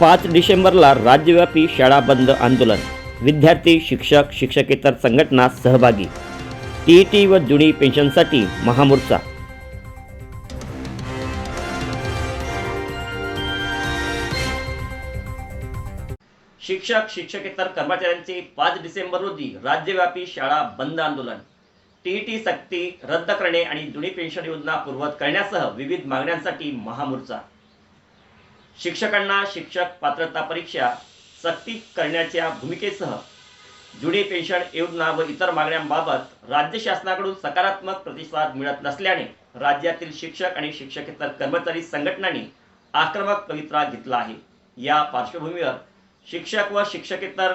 पाच डिसेंबरला राज्यव्यापी शाळा बंद आंदोलन. विद्यार्थी शिक्षक शिक्षकेतर संघटना सहभागी. टी व जुनी पेन्शनसाठी महामोर्चा. शिक्षक शिक्षकेतर कर्मचाऱ्यांचे पाच डिसेंबर रोजी राज्यव्यापी शाळा बंद आंदोलन. टीईटी सक्ती रद्द करणे आणि जुनी पेन्शन योजना पूर्वत करण्यासह विविध मागण्यांसाठी महामोर्चा. शिक्षकांना शिक्षक पात्रता परीक्षा सक्ती करण्याच्या भूमिकेसह जुनी पेन्शन योजना व इतर मागण्यांबाबत राज्य शासनाकडून सकारात्मक प्रतिसाद मिळत नसल्याने राज्यातील शिक्षक आणि शिक्षकेतर कर्मचारी संघटनांनी आक्रमक पवित्रा घेतला आहे. या पार्श्वभूमीवर शिक्षक व शिक्षकेतर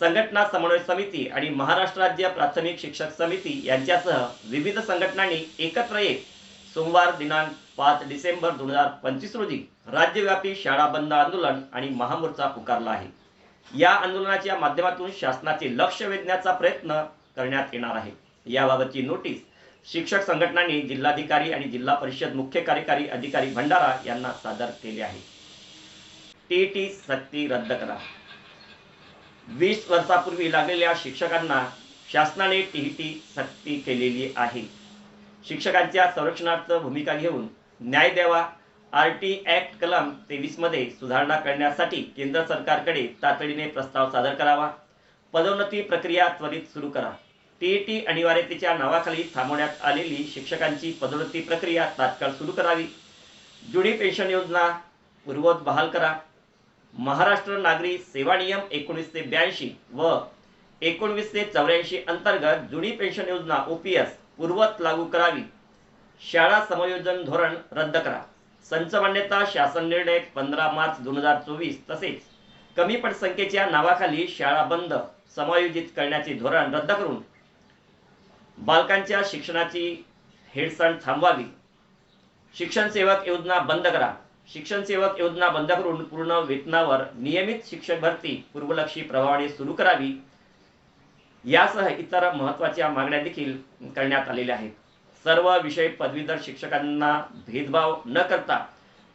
संघटना समन्वय समिती आणि महाराष्ट्र राज्य प्राथमिक शिक्षक समिती यांच्यासह विविध संघटनांनी एकत्र येत सोमवार दिनांक पाच डिसेंबर दोन हजार पंचवीस रोजी राज्यव्यापी शाळा बंद आंदोलन आणि महामोर्चा पुकारला आहे. या आंदोलनाच्या माध्यमातून शासनाचे लक्ष वेधण्याचा प्रयत्न करण्यात येणार आहे. याबाबतची नोटीस शिक्षक संघटनांनी जिल्हाधिकारी आणि जिल्हा परिषद मुख्य कार्यकारी अधिकारी भंडारा यांना सादर केले आहे. टीटी सक्ती रद्द करा. वीस वर्षापूर्वी लागलेल्या शिक्षकांना शासनाने टीईटी सक्ती केलेली आहे. शिक्षकांच्या संरक्षणार्थ भूमिका घेऊन न्याय द्यावा. आर टी ॲक्ट कलम तेवीसमध्ये सुधारणा करण्यासाठी केंद्र सरकारकडे तातडीने प्रस्ताव सादर करावा. पदोन्नती प्रक्रिया त्वरित सुरू करा. टीईटी अनिवार्यतेच्या नावाखाली थांबवण्यात आलेली शिक्षकांची पदोन्नती प्रक्रिया तात्काळ सुरू करावी. जुनी पेन्शन योजना पूर्वत बहाल करा. महाराष्ट्र नागरी सेवा नियम एकोणीसशे ब्याऐंशी व एकोणवीसशे चौऱ्याऐंशी अंतर्गत जुनी पेन्शन योजना ओपीएस पूर्वत लागू करावी. शाळा समायोजन धोरण रद्द करा. संच मान्यता शासन निर्णय पंधरा मार्च दोन हजार चोवीस तसेच कमी पटसंख्येच्या नावाखाली शाळा बंद समायोजित करण्याचे धोरण रद्द करून बालकांच्या शिक्षणाची हेळसांड थांबवावी. शिक्षण सेवक योजना बंद करा. शिक्षण सेवक योजना बंद करून पूर्ण वेतनावर नियमित शिक्षक भरती पूर्वलक्षी प्रभावाने सुरू करावी. यासह इतर महत्त्वाच्या मागण्या देखील करण्यात आलेल्या आहेत. सर्व विषय पदवीधर शिक्षकांना भेदभाव न करता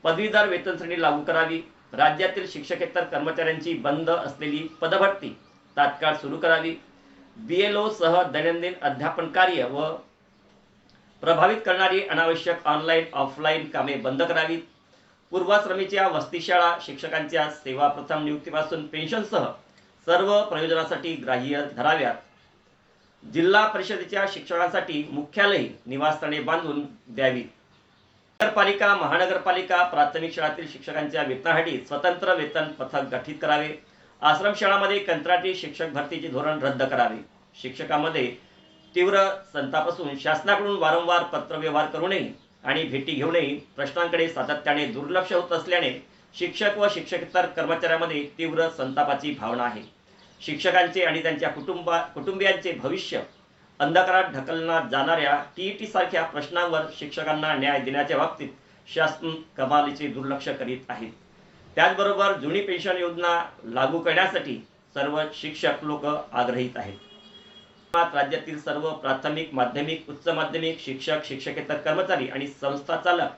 पदवीधर वेतन श्रेणी लागू करावी. राज्यातील शिक्षकेतर कर्मचाऱ्यांची बंद असलेली पदभरती तात्काळ सुरू करावी. बी एल सह दैनंदिन अध्यापन कार्य व प्रभावित करणारी अनावश्यक ऑनलाईन ऑफलाईन कामे बंद करावीत. पूर्वाश्रमीच्या वस्तीशाळा शिक्षकांच्या सेवा प्रथम नियुक्तीपासून पेन्शनसह सर्व प्रयोजनासाठी ग्राह्य धराव्यात. जिल्हा परिषदेच्या शिक्षणासाठी मुख्यालय निवासस्थाने बांधून द्यावी. नगरपालिका महानगरपालिका प्राथमिक शाळातील शिक्षकांच्या वेतनासाठी स्वतंत्र वेतन पथक गठीत करावे. आश्रमशाळामध्ये कंत्राटी शिक्षक भरतीचे धोरण रद्द करावे. शिक्षकांमध्ये तीव्र संताप असून शासनाकडून वारंवार पत्रव्यवहार करू नये आणि भेटी घेऊनही प्रश्नांकडे सातत्याने दुर्लक्ष होत असल्याने शिक्षक व शिक्षकेतर कर्मचाऱ्यांमध्ये तीव्र संतापाची भावना आहे. शिक्षकांचे आणि त्यांच्या कुटुंबा कुटुंबियांचे भविष्य अंधकारात ढकलण्यात जाणाऱ्या टीईटी सारख्या प्रश्नांवर शिक्षकांना न्याय देण्याच्या बाबतीत शासन कमालीचे दुर्लक्ष करीत आहे. त्याचबरोबर जुनी पेन्शन योजना लागू करण्यासाठी सर्व शिक्षक लोक आग्रहीत आहेत. राज्यातील सर्व प्राथमिक माध्यमिक उच्च माध्यमिक शिक्षक शिक्षकेतर कर्मचारी आणि संस्था चालक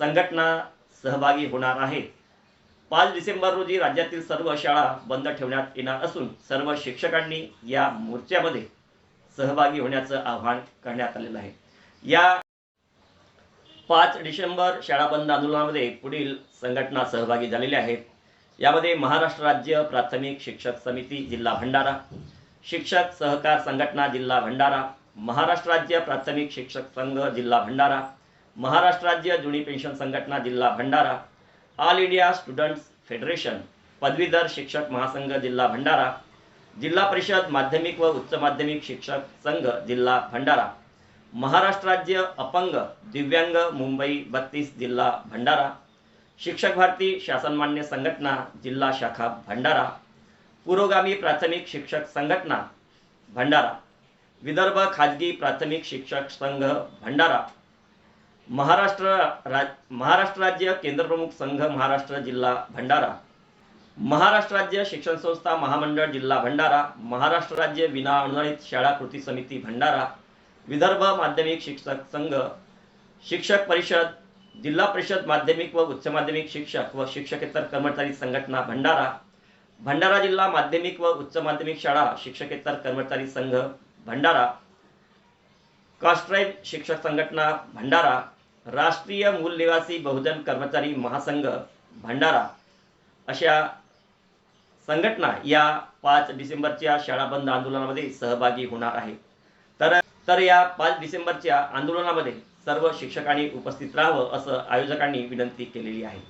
संघटना सहभागी होणार आहेत पाच डिसेंबर रोजी राज्यातील सर्व शाळा बंद ठेवण्यात येणार असून सर्व शिक्षकांनी या मोर्चामध्ये सहभागी होण्याचं आवाहन करण्यात आलेलं आहे. या पाच डिसेंबर शाळा बंद आंदोलनामध्ये पुढील संघटना सहभागी झालेल्या आहेत. यामध्ये महाराष्ट्र राज्य प्राथमिक शिक्षक समिती जिल्हा भंडारा शिक्षक सहकार संघटना जिल्हा भंडारा महाराष्ट्र राज्य प्राथमिक शिक्षक संघ जिल्हा भंडारा महाराष्ट्र राज्य जुनी पेन्शन संघटना जिल्हा Bhandara all India students federation पदवीधर शिक्षक महासंघ जिल्हा भंडारा जिल्हा परिषद माध्यमिक व उच्च माध्यमिक शिक्षक संघ जिल्हा भंडारा महाराष्ट्र राज्य अपंग दिव्यांग मुंबई बत्तीस जिल्हा भंडारा शिक्षक भारती शासनमान्य संघटना जिल्हा शाखा भंडारा पुरोगामी प्राथमिक शिक्षक संघटना भंडारा विदर्भ खाजगी प्राथमिक शिक्षक संघ भंडारा महाराष्ट्र राज महाराष्ट्र राज्य केंद्रप्रमुख संघ महाराष्ट्र जिल्हा भंडारा. महाराष्ट्र राज्य शिक्षण संस्था महामंडळ जिल्हा भंडारा. महाराष्ट्र राज्य विना अनुदानित शाळा कृती समिती भंडारा. विदर्भ माध्यमिक शिक्षक संघ. शिक्षक परिषद जिल्हा परिषद माध्यमिक व उच्च माध्यमिक शिक्षक व शिक्षकेतर कर्मचारी संघटना भंडारा. भंडारा जिल्हा माध्यमिक व उच्च माध्यमिक शाळा शिक्षकेतर कर्मचारी संघ भंडारा. कास्ट्राईब शिक्षक संघटना भंडारा. राष्ट्रीय मूल निवासी बहुजन कर्मचारी महासंघ भंडारा अशा संघटना या पाच डिसेंबरच्या शाळा बंद आंदोलनामध्ये सहभागी होणार आहे तर तर या पाच डिसेंबरच्या आंदोलनामध्ये सर्व शिक्षकांनी उपस्थित राहावं असं आयोजकांनी विनंती केलेली आहे.